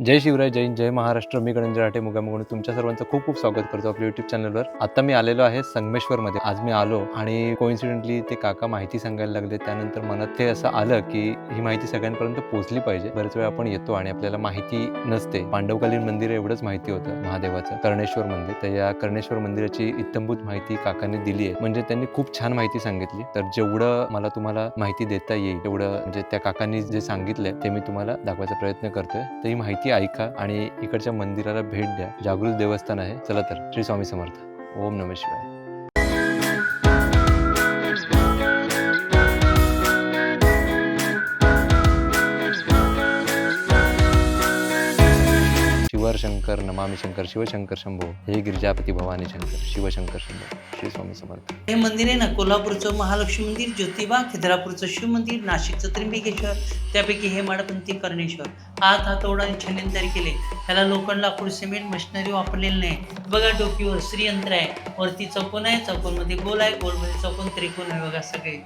जय शिवराय जय जय महाराष्ट्र. मी गणेश राठे मुगामुगून तुमच्या सर्वांचं खूप खूप स्वागत करतो आपल्या युट्यूब चॅनलवर आता मी आलेलो आहे संगमेश्वरमध्ये. आज मी आलो आणि कोइन्सिडेंटली ते काका माहिती सांगायला लागले. त्यानंतर मनात ते असं आलं की ही माहिती सगळ्यांपर्यंत पोहोचली पाहिजे. बरेच वेळा आपण येतो आणि आपल्याला माहिती नसते. पांडवकालीन मंदिर एवढंच माहिती होतं महादेवाचं. कर्णेश्वर मंदिर. तर या कर्णेश्वर मंदिराची इत्यंभूत माहिती काकांनी दिली आहे. म्हणजे त्यांनी खूप छान माहिती सांगितली. तर जेवढं मला तुम्हाला माहिती देता येईल तेवढं म्हणजे त्या काकांनी जे सांगितलंय ते मी तुम्हाला दाखवायचा प्रयत्न करतोय. तर ही माहिती ऐका आणि इकडच्या मंदिराला भेट द्या. जागृत देवस्थान आहे. चला तर श्री स्वामी समर्थ. ओम नम शिवाय. शंकर नमामि शंकर शिवशंकर शंभो. हे गिरिजापती भवानी शंकर शिवशंकर शंभो श्री स्वामी समर्थ. हे मंदिर आहे ना कोल्हापूरचं महालक्ष्मी मंदिर ज्योतिबा खिद्रापूरचं शिव मंदिर नाशिकचं त्र्यंबकेश्वर त्यापैकी हे माडपंथी कर्णेश्वर. हात हातोडा आणि तयार केले. त्याला लोखंड लाकूड सिमेंट मशिनरी वापरलेली नाही. बघा डोकीवर श्रीयंत्र आहे. वरती चौकोन आहे. चौकोनमध्ये गोल आहे. गोलमध्ये चौकोन त्रिकोण आहे. बघा सगळे.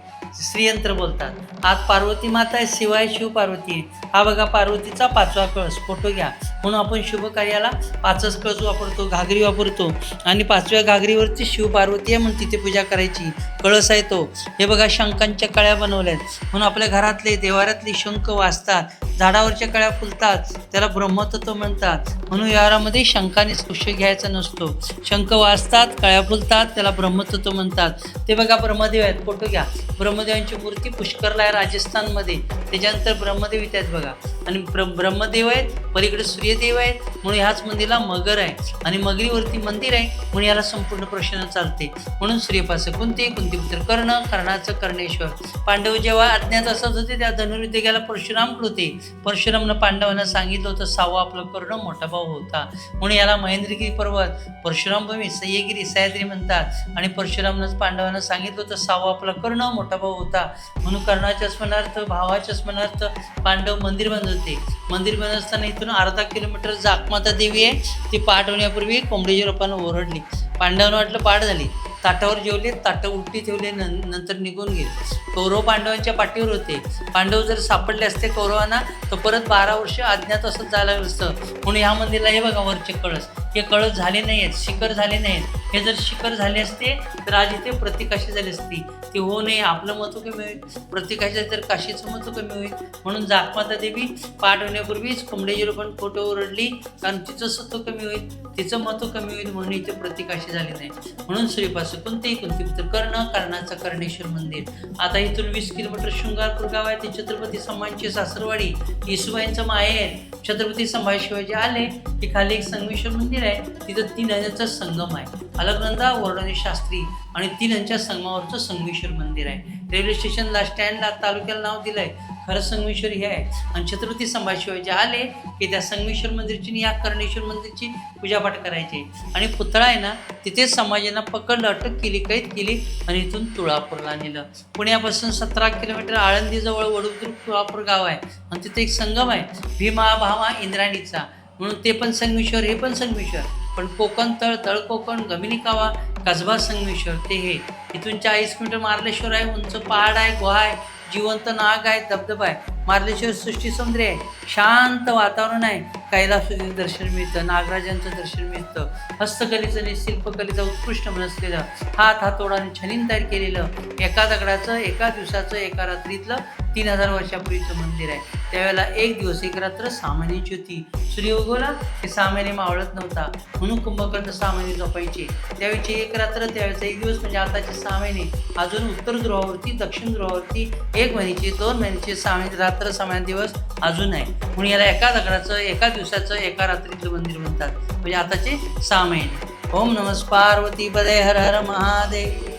श्रीयंत्र बोलतात. आत पार्वती माता आहे. शिवाय शिव पार्वती. आहे हा बघा पार्वतीचा पाचवा कळस. फोटो घ्या. म्हणून आपण शुभ कार्याला पाचच कळस वापरतो घागरी वापरतो आणि पाचव्या घागरीवरती शिव पार्वती आहे म्हणून तिथे पूजा करायची. कळस आहे तो. हे बघा शंखांच्या कळ्या बनवल्या आहेत म्हणून आपल्या घरातले देवाऱ्यातले शंख वाजतात. झाडावरच्या कळ्या फुलतात त्याला ब्रह्मतत्व म्हणतात. म्हणून व्यवहारामध्ये शंखाने स्पर्श घ्यायचा नसतो. शंख वाचतात कळ्या फुलतात त्याला ब्रह्मतत्व म्हणतात. ते बघा ब्रह्मदेव आहेत फोटो घ्या. ब्रह्मदेवांची मूर्ती पुष्करला आहे राजस्थानमध्ये. त्याच्यानंतर ब्रह्मदेव इथे आहेत बघा. आणि ब्र ब्रह्मदेव आहेत पलीकडे सूर्यदेव आहेत म्हणून ह्याच मंदिरला मगर आहे. आणि मगरीवरती मंदिर आहे म्हणून याला संपूर्ण प्रश्न चालते. म्हणून सूर्यपास कोणते कुंतीपुत्र कर्ण कर्णाचं कर्णेश्वर. पांडव जेव्हा अज्ञात असत होते त्या धनुर्युद्ध गेला परशुरामकडे होते परशुरामनं पांडवांना सांगितलं होतं सावा आपला कर्ण मोठा भाऊ होता. म्हणून याला महेंद्रगिरी पर्वत परशुराम भूमी सह्यगिरी सह्याद्री म्हणतात. आणि परशुरामनं पांडवांना सांगितलं होतं सावा आपला कर्ण मोठा भाऊ होता. म्हणून कर्णाच्या स्मरणार्थ भावाच्या स्मरणार्थ पांडव मंदिर बांधत होते. मंदिर बांधत असताना इथून अर्धा किलोमीटर जाकमाता देवी आहे. ती पाठ होण्यापूर्वी कोंबडीच्या रोपानं ओरडली. पांडवांना वाटलं पाठ झाली. ताटावर जेवले ताटं उलटी ठेवले न नंतर निघून गेले. कौरव पांडवांच्या पाठीवर होते. पांडव जर सापडले असते कौरवांना तर परत बारा वर्ष अज्ञात असं झालं असतं म्हणून ह्या मंदिरला हे बघा वरचे कळस. हे कळत झाले नाही आहेत शिखर झाले नाहीत हे जर शिखर झाले असते तर आज इथे प्रतिकाशी झाली असती. ते होऊ नये आपलं महत्त्व कमी होईल. प्रतिकाशी तर काशीचं महत्त्व कमी होईल. म्हणून जागमाता देवी पाठ होण्यापूर्वीच कोंबड्याची रोपण फोटो ओरडली कारण तिचं सत्व कमी होईल तिचं महत्त्व कमी होईल म्हणून इथे प्रतिकाशी झाले नाही. म्हणून श्रीपासून कोणतेही कोणते पुत्र कर्ण कर्णाचं कर्णेश्वर मंदिर. आता इथून वीस किलोमीटर शृंगारपूर गाव आहे ते छत्रपती संभाजी सासरवाडी इसुबाईंचं माहेर. छत्रपती संभाजी शिवाजी आले की खाली एक संगमेश्वर मंदिर आहे तिथं तीन नद्यांचा संगम आहे. अलकनंदा वर्णनी शास्त्री आणि तीन नद्यांच्या संगमावरचं संगमेश्वर मंदिर आहे. रेल्वे स्टेशनला स्टँडला तालुक्याला नाव दिलंय. खरं संगमेश्वर हे आहे. आणि छत्रपती संभाजी आले की त्या संगमेश्वर मंदिरची आणि या कर्णेश्वर मंदिरची पूजापाठ करायची. आणि पुतळा आहे ना तिथे समाजांना पकडलं अटक केली कैद केली आणि इथून तुळापूरला नेलं. पुण्यापासून सतरा किलोमीटर आळंदीजवळ वडुद्रुक तुळापूर गाव आहे. आणि तिथे एक संगम आहे. भीमा भामा इंद्राणीचा. म्हणून ते पण संगमेश्वर हे पण संगमेश्वर. पण कोकण तळ तळ कोकण गमिनी कावा कसबा संगमेश्वर ते हे. इथून चाळीस किलोमीटर मार्लेश्वर आहे उंच पहाड आहे गुहा आहे जिवंत नाग आहे धबधबा आहे. मार्लेश्वर सृष्टी समुद्र आहे. शांत वातावरण आहे. कैलासुदी दर्शन मिळतं नागराजांचं दर्शन मिळतं. हस्तकलेचं आणि शिल्पकलेचं उत्कृष्ट मनसलेलं हात हातोडा आणि छनीन तयार केलेलं. एका दगडाचं एका दिवसाचं एका रात्रीतलं तीन हजार वर्षापूर्वीचं मंदिर आहे. त्यावेळेला एक दिवस एक रात्र सामान्याची होती. सूर्य उगवला की सामान्य मावळत नव्हता. म्हणून कुंभकर्ण सहा महिने झोपायचे त्यावेळीची एक रात्र त्यावेळेचा एक दिवस म्हणजे आताचे सहा महिने अजून उत्तर ध्रुवावरती दक्षिण ध्रुवावरती एक महिन्याचे दोन महिन्याचे सहा रात्र सहा दिवस अजून आहे. म्हणून याला एका दगडाचं एका दिवसाचं एका रात्रीचं मंदिर म्हणतात. म्हणजे आताचे सहा महिने ओम नमस् पार्वती पदे हर हर महादेव.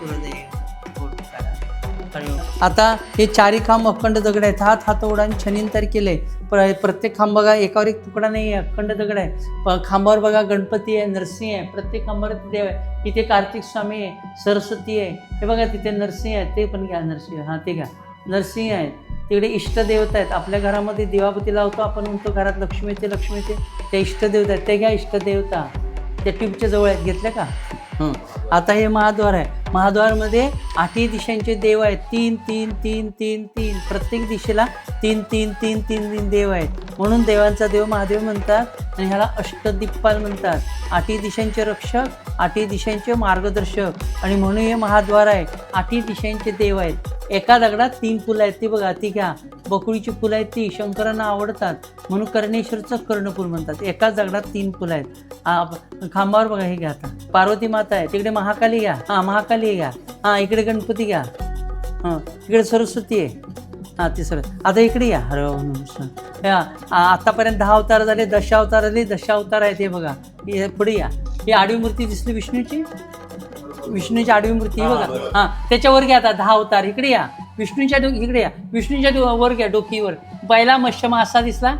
गुरुदेव. आता हे चारी खांब अखंड दगड आहेत. हात हातोडा आणि छनीन तयार केले. प्रत्येक खांब बघा एकावर एक तुकडा नाही आहे अखंड दगड आहे. प- खांबावर बघा गणपती आहे नरसिंह आहे. प्रत्येक खांबावर देव आहे इथे कार्तिक स्वामी आहे सरस्वती आहे. हे बघा तिथे नरसिंह आहे ते पण घ्या नरसिंह. हां ते घ्या. नरसिंह आहेत तिकडे इष्टदेवता आहेत. आपल्या घरामध्ये दिवाबती लावतो आपण म्हणतो घरात लक्ष्मी येते लक्ष्मी येते. त्या इष्टदेवता आहेत. ते घ्या इष्टदेवता. त्या ट्यूबच्या जवळ आहेत. घेतल्या का? हं. आता हे महाद्वार आहे. महाद्वारमध्ये आठही दिशांचे देव आहेत. तीन तीन तीन तीन तीन. प्रत्येक दिशेला तीन तीन तीन तीन तीन देव आहेत. म्हणून देवांचा देव महादेव म्हणतात. आणि ह्याला अष्टदिप्पाल म्हणतात. आठही दिशांचे रक्षक आठही दिशांचे मार्गदर्शक आणि म्हणून हे महाद्वार आहे. आठही दिशांचे देव आहेत. एका दगडात तीन फुलं आहेत ती बघा ती घ्या. बकुळीची फुलं आहेत ती शंकरांना आवडतात. म्हणून कर्णेश्वरचं कर्णपूल म्हणतात. एकाच दगडात तीन फुलं आहेत. खांबावर बघा हे घ्या आता. पार्वती माता आहे. तिकडे महाकाली घ्या. हां महाकाली घ्या. हां इकडे गणपती घ्या. हां इकडे सरस्वती आहे. हां ती सर आता इकडे या. हर आतापर्यंत दहा अवतार झाले दशावतार झाले दशावतार आहेत हे बघा. हे पुढे या. ही आडवी मूर्ती दिसली विष्णूची? विष्णूची आडवी मूर्ती ही बघा. हां त्याच्यावर घ्या आता दहा अवतार. इकडे या. विष्णूच्या डो इकडे या. विष्णूच्या वर घ्या डोकीवर. बैला मत्स्य मासा दिसला?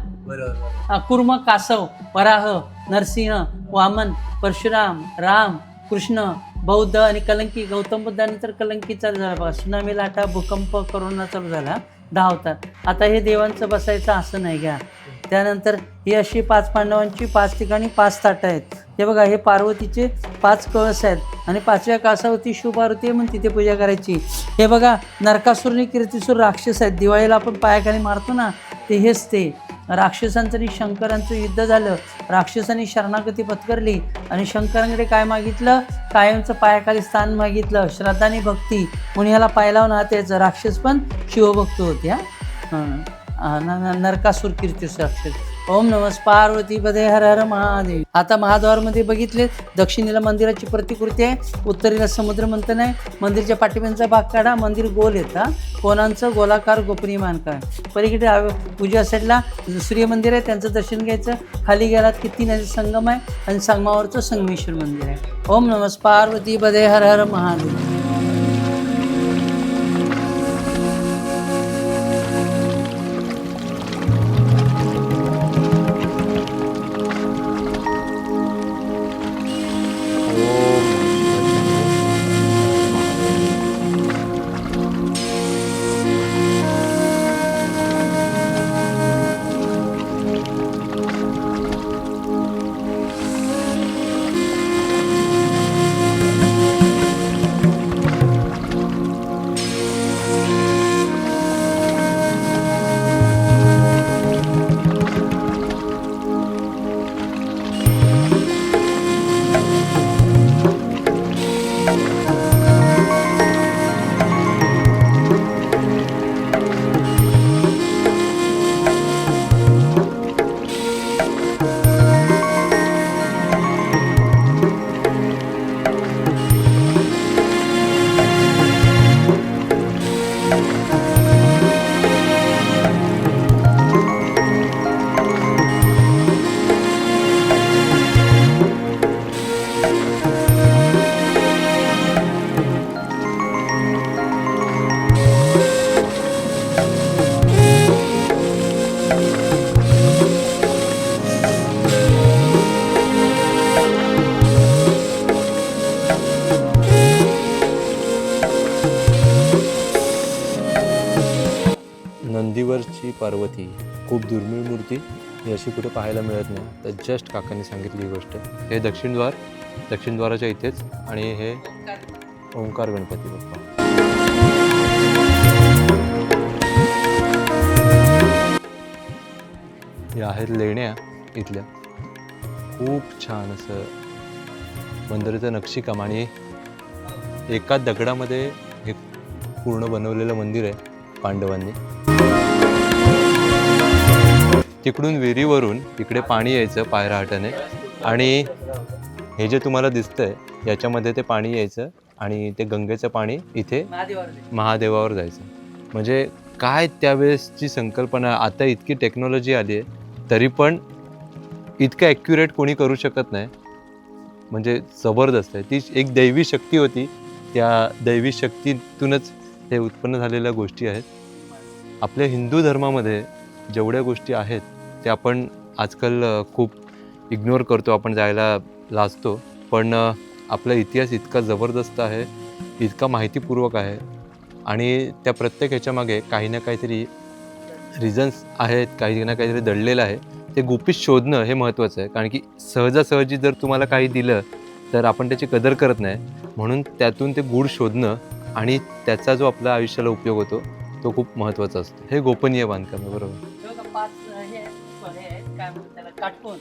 कुर्म कासव वराह नरसिंह वामन परशुराम राम कृष्ण बौद्ध आणि कलंकी. गौतम बुद्धानंतर कलंकी चालू झाला. बघा सुनामी लाटा भूकंप करोना चालू झाला. धावतात. आता हे देवांचं बसायचं असं नाही घ्या. त्यानंतर ही अशी पाच पांडवांची पाच ठिकाणी पाच ताटं आहेत. हे बघा हे पार्वतीचे पाच कळस आहेत आणि पाचव्या कासावरती शिवपार्वती आहे म्हणून तिथे पूजा करायची. हे बघा नरकासूरने कीर्तीसूर कीर्तिसूर राक्षस आहेत. दिवाळीला आपण पायाखाली मारतो ना ते हेच ते. राक्षसांचं आणि शंकरांचं युद्ध झालं. राक्षसांनी शरणागती पत्करली आणि शंकरांकडे काय मागितलं? कायमचं पायाखाली स्थान मागितलं. श्रद्धा आणि भक्ती. पुण्याला ह्याला पाय लावून त्याचं राक्षस पण शिवभक्त होते हा. हं. नरकासूर कीर्ती राक्षस ओम नमस् पार्वती पदे हर हर महादेव. आता महाद्वारमध्ये बघितले दक्षिणेला मंदिराची प्रतिकृती आहे उत्तरेला समुद्र मंथन आहे मंदिरच्या पाठिंब्यांचा भाग काढा मंदिर गोल येतं कोणांचं? गोलाकार गोपनीय मानकार. पलीकडे उजव्या साईडला सूर्य मंदिर आहे त्यांचं दर्शन घ्यायचं. खाली गेलात की तीन नदी संगम आहे आणि संगमावरचं संगमेश्वर मंदिर आहे. ओम नमस् पार्वती पदे हर हर महादेव. पार्वती खूप दुर्मिळ मूर्ती ही अशी कुठे पाहायला मिळत नाही. तर जस्ट काकांनी सांगितली ही गोष्ट. हे दक्षिण द्वार इथेच आणि हे ओंकार गणपती बाप्पा. या आहेत लेण्या इथल्या. खूप छान असं मंदिराचं नक्षीकाम आणि एका दगडामध्ये हे पूर्ण बनवलेलं मंदिर आहे पांडवांनी. तिकडून विहिरीवरून इकडे पाणी यायचं पायराहाटाने आणि हे जे तुम्हाला दिसतंय याच्यामध्ये ते पाणी यायचं आणि ते गंगेचं पाणी इथे महादेवावर जायचं. म्हणजे काय त्यावेळेसची संकल्पना आता इतकी टेक्नॉलॉजी आली आहे तरी पण इतकं ॲक्युरेट कोणी करू शकत नाही. म्हणजे जबरदस्त आहे. ती एक दैवी शक्ती होती. त्या दैवी शक्तीतूनच हे उत्पन्न झालेल्या गोष्टी आहेत. आपल्या हिंदू धर्मामध्ये जेवढ्या गोष्टी आहेत त्या आपण आजकाल खूप इग्नोर करतो आपण जायला लाजतो. पण आपला इतिहास इतका जबरदस्त आहे इतका माहितीपूर्वक आहे आणि त्या प्रत्येक ह्याच्यामागे काही ना काहीतरी रिझन्स आहेत काही ना काहीतरी दडलेलं आहे. ते गुपित शोधणं हे महत्त्वाचं आहे. कारण की सहजासहजी जर तुम्हाला काही दिलं तर आपण त्याची कदर करत नाही. म्हणून त्यातून ते गुढ शोधणं आणि त्याचा जो आपल्या आयुष्याला उपयोग होतो तो खूप महत्त्वाचा असतो. हे गोपनीय बांधकाम आहे बरोबर? आहेत, आहेत, काय म्हणतात त्याला काटकोन.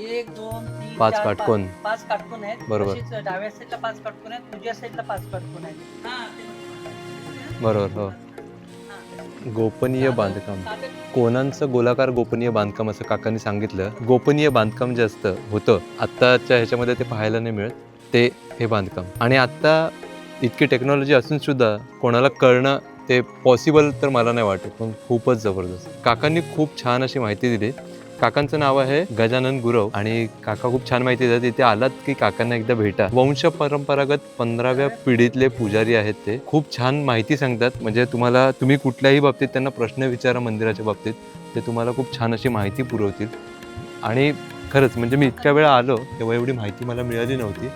एक दोन तीन पाच चार, काटकोन. पाच काटकोन आहेत बरोबर. डाव्या साईडला पाच काटकोन आहेत तुझ्या साईडला पाच काटकोन आहेत हा, ते. बरोबर हो हा. गोपनीय बांधकाम कोणांचं गोलाकार गोपनीय बांधकाम असं काकांनी सांगितलं गोपनीय बांधकाम जे असतं होतं आत्ताच्या ह्याच्यामध्ये ते पाहायला नाही मिळत ते हे बांधकाम आणि आत्ता इतकी टेक्नॉलॉजी असून सुद्धा कोणाला कळणं ते पॉसिबल तर मला नाही वाटत पण खूपच जबरदस्त. काकांनी खूप छान अशी माहिती दिली. काकांचं नाव आहे गजानन गुरव आणि काका खूप छान माहिती देतात. इथे आलात की काकांना एकदा भेटा. वंश परंपरागत पंधराव्या पिढीतले पुजारी आहेत ते. खूप छान माहिती सांगतात. म्हणजे तुम्हाला तुम्ही कुठल्याही बाबतीत त्यांना प्रश्न विचारा मंदिराच्या बाबतीत. ते तुम्हाला खूप छान अशी माहिती पुरवतील. आणि खरंच म्हणजे मी इतक्या वेळा आलो तेव्हा एवढी माहिती मला मिळाली नव्हती.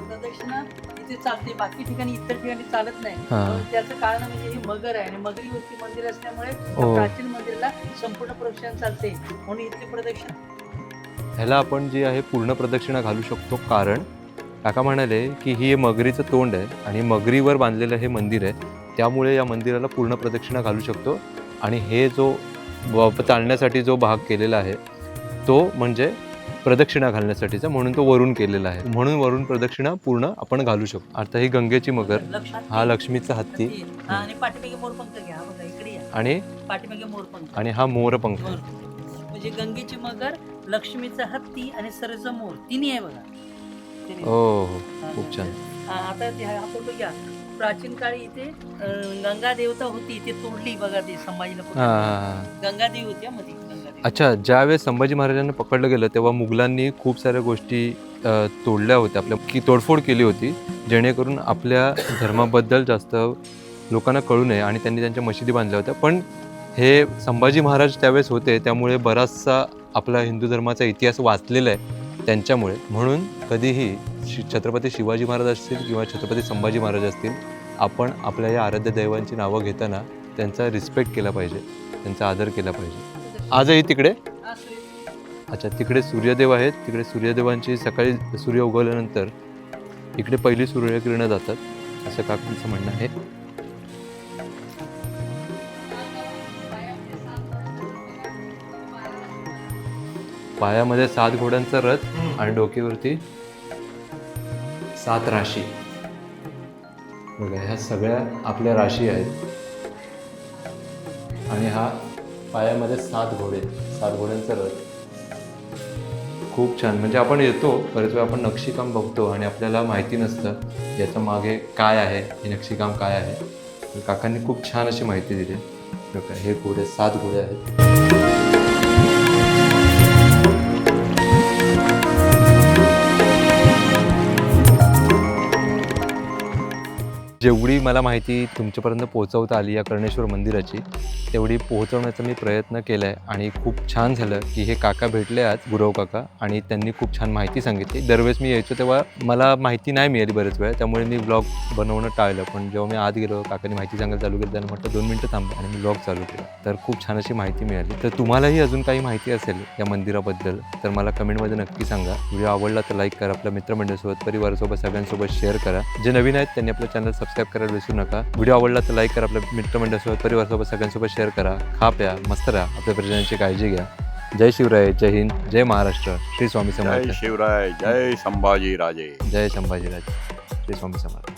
प्रदक्षिणा इथे चालते. बाकी ठिकाणी इतर ठिकाणी चालत नाही. हा. त्याचं कारण म्हणजे ही मगर आहे आणि मगरीवरती मंदिर असल्यामुळे त्या हो. प्राचीन मंदिराला संपूर्ण प्रदक्षिणा चालते. म्हणून इथली प्रदक्षिणा. ह्याला आपण जी आहे पूर्ण प्रदक्षिणा घालू शकतो कारण काका म्हणाले की ही मगरीचं तोंड आहे आणि मगरीवर बांधलेलं हे मंदिर आहे. त्यामुळे या मंदिराला पूर्ण प्रदक्षिणा घालू शकतो. आणि हे जो चालण्यासाठी जो भाग केलेला आहे तो म्हणजे प्रदक्षिणा घालण्यासाठीचा म्हणून तो वरून केलेला आहे. म्हणून वरून प्रदक्षिणा पूर्ण आपण घालू शकतो. आता ही गंगेची मगर हा. लक्ष्मीचा हत्ती आणि हा आणि हा मोरपंख मोर. म्हणजे गंगेची मगर लक्ष्मीचा हत्ती आणि सरचा मोर तिन्ही आहे बघा. हो हो खूप छान. आता ते हा फोटो घ्या. प्राचीन काळी इथे गंगा देवता होती इथे तोडली बघा ते संभाजीला हा पकडलं. हा हा. गंगादेवी होती हा मध्ये अच्छा ज्यावेळेस संभाजी महाराजांना पकडलं गेलं तेव्हा मुघलांनी खूप साऱ्या गोष्टी तोडल्या होत्या. आपल्या की तोडफोड केली होती जेणेकरून आपल्या धर्माबद्दल जास्त लोकांना कळू नये आणि त्यांनी त्यांच्या मशिदी बांधल्या होत्या. पण हे संभाजी महाराज त्यावेळेस होते त्यामुळे बराचसा आपला हिंदू धर्माचा इतिहास वाचलेला आहे त्यांच्यामुळे. म्हणून कधीही शि छत्रपती शिवाजी महाराज असतील किंवा छत्रपती संभाजी महाराज असतील आपण आपल्या या आराध्य दैवांची नावं घेताना त्यांचा रिस्पेक्ट केला पाहिजे त्यांचा आदर केला पाहिजे. आजही तिकडे. अच्छा तिकडे सूर्यदेव आहेत. तिकडे सूर्यदेवांची सकाळी सूर्य उगवल्यानंतर इकडे पहिली सूर्यकिरणं जातात असं काकांचं म्हणणं आहे. पायामध्ये सात घोड्यांचा रथ आणि डोक्यावरती सात राशी. बघा ह्या सगळ्या आपल्या राशी आहेत. आणि हा पायामध्ये सात घोडे सात घोड्यांचा रथ. खूप छान. म्हणजे आपण येतो बरेच वेळा आपण नक्षीकाम बघतो आणि आपल्याला माहिती नसतं याच्या मागे काय आहे हे नक्षीकाम काय आहे. काकांनी खूप छान अशी माहिती दिली. हे घोडे सात घोडे आहेत. जेवढी मला माहिती तुमच्यापर्यंत पोहोचवता आली या कर्णेश्वर मंदिराची तेवढी पोहोचवण्याचा मी प्रयत्न केला आहे आणि खूप छान झालं की हे काका भेटले आज गुरव काका आणि त्यांनी खूप छान माहिती सांगितली. दरवेळेस मी यायचो तेव्हा मला माहिती नाही मिळाली बरेच वेळा त्यामुळे मी ब्लॉग बनवणं टाळलं. पण जेव्हा मी आत गेलो काकांनी माहिती सांगायला चालू केली त्यांना म्हटलं दोन मिनटं थांबलं आणि मी ब्लॉग चालू केला. तर खूप छान अशी माहिती मिळाली. तर तुम्हालाही अजून काही माहिती असेल या मंदिराबद्दल तर मला कमेंटमध्ये नक्की सांगा. व्हिडिओ आवडला तर लाईक करा आपल्या मित्रमंडळीसोबत परिवारासोबत सगळ्यांसोबत शेअर करा. जे नवीन आहेत त्यांनी आपलं चॅनल सबस्क्राईब करायला विसरू नका. व्हिडिओ आवडला तर लाईक करा आपल्या मित्रमंडळासोबत परिवारासोबत सगळ्यांसोबत शेअर करा खा प्या मस्त राहा. आपल्या प्रजनांची काळजी घ्या. जय शिवराय जय हिंद जय महाराष्ट्र. श्री स्वामी जय समर्थ. शिवराय जय संभाजी राजे जय संभाजीराज. श्री स्वामी समर्थ.